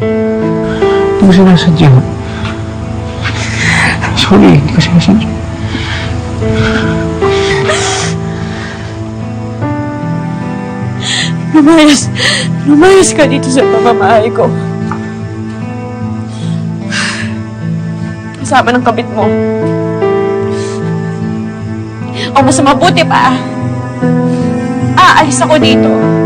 Hindi ko sinasadya. Sorry, hindi ko sinasadya. Lumayas. Lumayas ka dito sa pamamahay ko. Kasama ng kabit mo. O mas mabuti pa. Aalis ako dito.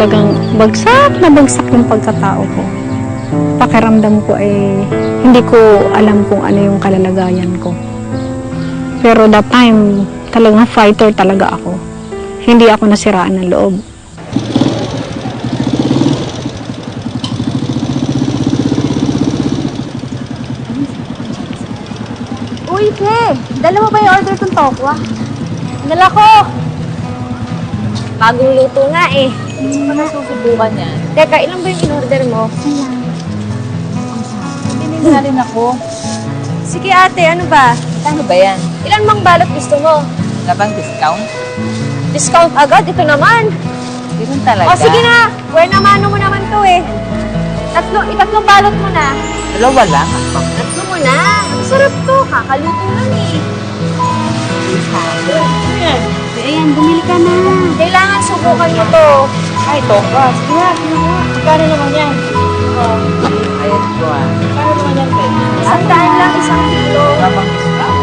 Talagang bagsak na bagsak yung pagkatao ko. Pakiramdam ko ay hindi ko alam kung ano yung kalalagayan ko. Pero that time, talagang fighter talaga ako. Hindi ako nasiraan ng loob. Uy, Ke! Dala mo ba yung order kong tokwa? Dala ko! Bagong luto nga eh. Hindi pa nasusubukan yan. Teka, ilan ba yung in-order mo? Hindi na rin ako. Sige ate, ano ba? Ano ba yan? Ilan mang balot gusto mo? Wala bang discount? Discount agad? Ito naman. Hindi rin talaga. O sige na, where naman mo naman to eh. Tatlo, itatlong balot mo na. Dalawa lang. Tatlo mo na. Ang sarap to. Kakaluto lang eh. Ayan, bumili ka na. Kailangan subukan mo to. Ay, toka. Sige na, sige na. Magkano naman yan? Ayun ko ah. Magkano naman yan, Ted? Isang daan lang, isang kilo. Wala bang discount?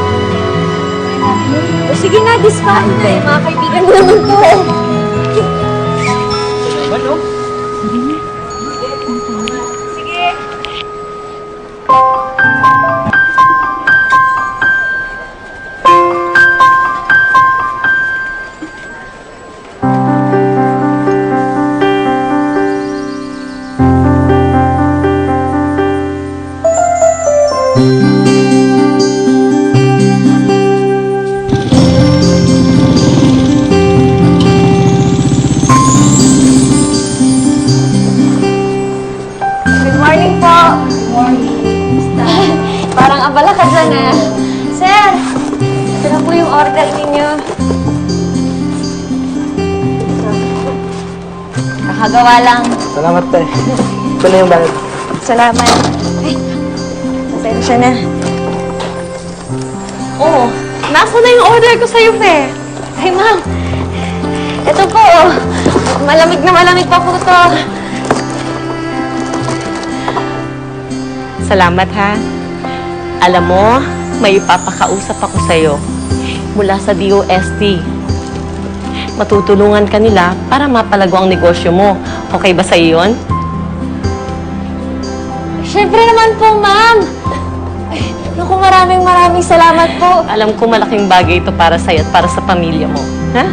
O sige na, discount eh. Mga kaibigan mo naman to abala ka dyan ah. Sir, ito na po yung order ninyo. Kakagawa lang. Salamat tayo. Ito na yung bayad. Salamat. Ay, pasensya na. Oo, nasa na yung order ko sa'yo, Fe. Ay, ma'am. Ito po, oh. Malamig na malamig pa po to. Salamat ha. Alam mo, may ipapakausap ako sa'yo mula sa DOST. Matutulungan ka nila para mapalago ang negosyo mo. Okay ba sa'yo yun? Siyempre naman po, ma'am. Ay, naku, maraming maraming salamat po. Alam ko malaking bagay ito para sa'yo at para sa pamilya mo. Ha?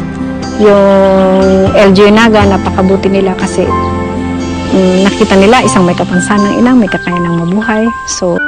Yung LJ Naga, napakabuti nila kasi mm, nakita nila isang may kapansanang inang, may kakayanang mabuhay. So,